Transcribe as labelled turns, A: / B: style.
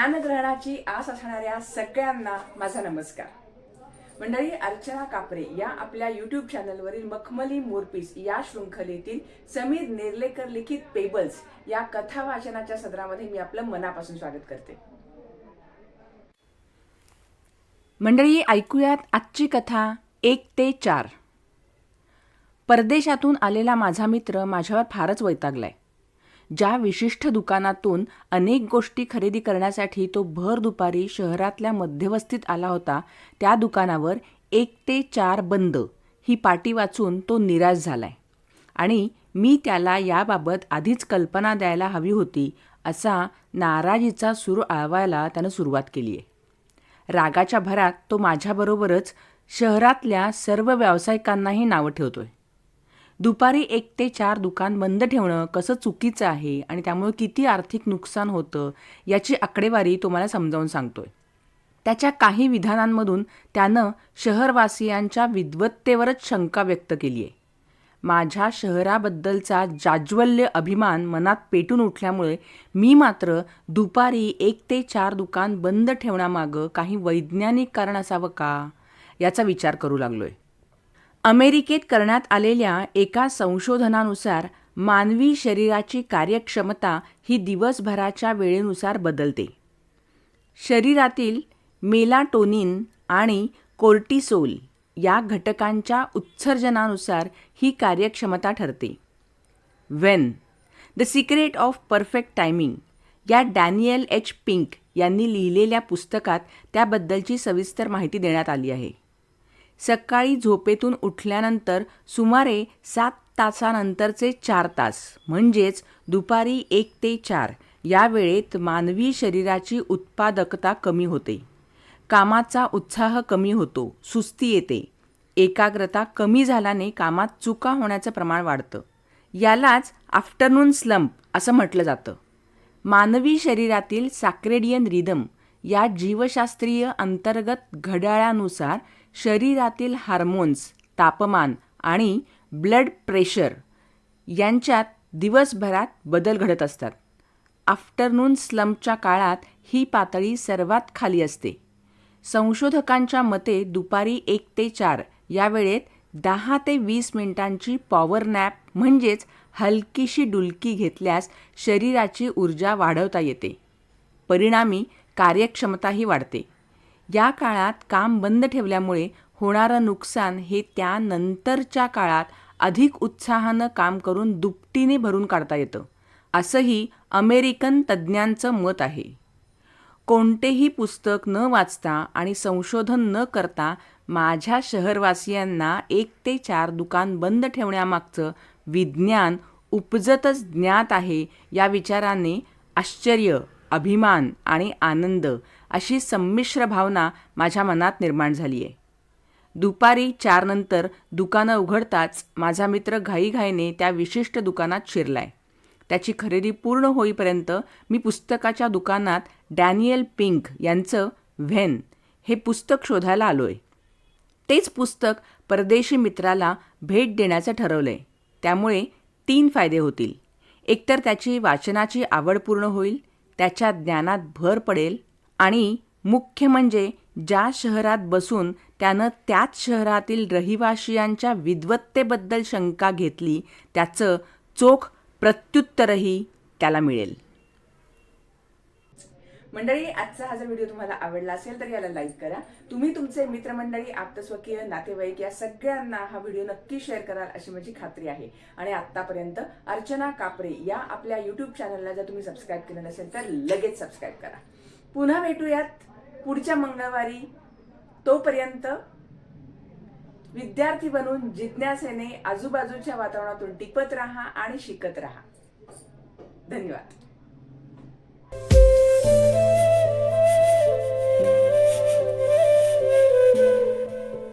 A: ज्ञानग्रहणाची आस असणाऱ्या सगळ्यांना माझा नमस्कार. मंडळी अर्चना कापरे या आपल्या युट्यूब चॅनलवरील मखमली मोरपीस या शृंखलेतील समीर नेर्लेकर लिखित पेबल्स या कथा वाचनाच्या सदरामध्ये मी आपलं मनापासून स्वागत करते. मंडळी ऐकूयात आजची कथा एक ते चार. परदेशातून आलेला माझा मित्र माझ्यावर फारच वैतागलाय. ज्या विशिष्ट दुकानातून अनेक गोष्टी खरेदी करण्यासाठी तो भर दुपारी शहरातल्या मध्यवस्तीत आला होता त्या दुकानावर एक ते चार बंद ही पाटी वाचून तो निराश झालाय. आणि मी त्याला याबाबत आधीच कल्पना द्यायला हवी होती असा नाराजीचा सूर आळवायला त्यानं सुरुवात केली आहे. रागाच्या भरात तो माझ्याबरोबरच शहरातल्या सर्व व्यावसायिकांनाही नावं ठेवतोय. दुपारी एक ते चार दुकान बंद ठेवणं कसं चुकीचं आहे आणि त्यामुळे किती आर्थिक नुकसान होतं याची आकडेवारी तुम्हाला समजावून सांगतोय. त्याच्या काही विधानांमधून त्यानं शहरवासियांच्या विद्वत्तेवरच शंका व्यक्त केली आहे माझ्या शहराबद्दलचा जाज्वल्य अभिमान मनात पेटून उठल्यामुळे मी मात्र दुपारी एक ते चार दुकान बंद ठेवण्यामागं काही वैज्ञानिक कारण असावं का? याचा विचार करू लागलो आहे अमेरिकेत करण्यात आलेल्या एका संशोधनानुसार मानवी शरीराची कार्यक्षमता ही दिवसभराच्या वेळेनुसार बदलते. शरीरातील मेलाटोनिन आणि कोर्टिसोल या घटकांच्या उत्सर्जनानुसार ही कार्यक्षमता ठरते. When the secret of perfect timing या डॅनियल एच पिंक यांनी लिहिलेल्या पुस्तकात त्याबद्दलची सविस्तर माहिती देण्यात आली आहे. सकाळी झोपेतून उठल्यानंतर सुमारे सात तासानंतरचे चार तास म्हणजेच दुपारी एक ते चार. या वेळेत मानवी शरीराची उत्पादकता कमी होते. कामाचा उत्साह कमी होतो सुस्ती येते. एकाग्रता कमी झाल्याने कामात चुका होण्याचं प्रमाण वाढतं. यालाच आफ्टरनून स्लंप असं म्हटलं जातं. मानवी शरीरातील सॅक्रेडियन रिदम या जीवशास्त्रीय अंतर्गत घड्याळानुसार शरीरातील हार्मोन्स तापमान आणि ब्लड प्रेशर यांच्यात दिवसभरात बदल घडत असतात. आफ्टरनून स्लंपच्या काळात ही पातळी सर्वात खाली असते. संशोधकांच्या मते दुपारी एक ते चार या वेळेत दहा ते वीस मिनिटांची पॉवर नॅप म्हणजेच हलकीशी डुलकी घेतल्यास शरीराची ऊर्जा वाढवता येते. परिणामी कार्यक्षमताही वाढते. या काळात काम बंद ठेवल्यामुळे होणारं नुकसान हे त्यानंतरच्या काळात अधिक उत्साहानं काम करून दुपटीने भरून काढता येतं असंही अमेरिकन तज्ज्ञांचं मत आहे. कोणतेही पुस्तक न वाचता आणि संशोधन न करता माझ्या शहरवासियांना एक ते चार दुकान बंद ठेवण्यामागचं विज्ञान उपजतच ज्ञात आहे या विचाराने आश्चर्य अभिमान आणि आनंद अशी संमिश्र भावना माझ्या मनात निर्माण झाली आहे दुपारी चारनंतर दुकानं उघडताच माझा मित्र घाईघाईने त्या विशिष्ट दुकानात शिरलाय. त्याची खरेदी पूर्ण होईपर्यंत मी पुस्तकाच्या दुकानात डॅनियल पिंक यांचं व्हेन हे पुस्तक शोधायला आलोय. तेच पुस्तक परदेशी मित्राला भेट देण्याचं ठरवलंय. त्यामुळे तीन फायदे होतील. एकतर त्याची वाचनाची आवड पूर्ण होईल त्याच्या ज्ञानात भर पडेल आणि मुख्य म्हणजे ज्या शहरात बसून त्यानं त्याच शहरातील रहिवाशियांच्या विद्वत्तेबद्दल शंका घेतली त्याचं चोख प्रत्युत्तरही त्याला मिळेल. मंडळी आजचा हा जर व्हिडिओ तुम्हाला आवडला असेल तर याला लाईक करा. तुम्ही तुमचे मित्रमंडळी आप्तस्वकीय नातेवाईक या सगळ्यांना हा व्हिडिओ नक्की शेअर कराल अशी माझी खात्री आहे. आणि आतापर्यंत अर्चना कापरे या आपल्या युट्यूब चॅनलला जर तुम्ही सबस्क्राईब केलं नसेल तर लगेच सबस्क्राईब करा. पुन्हा भेटूयात. पुढच्या मंगळवारी तोपर्यंत विद्यार्थी बनून जिज्ञासेने आजूबाजूच्या वातावरणातून टिपत राहा आणि शिकत राहा. धन्यवाद.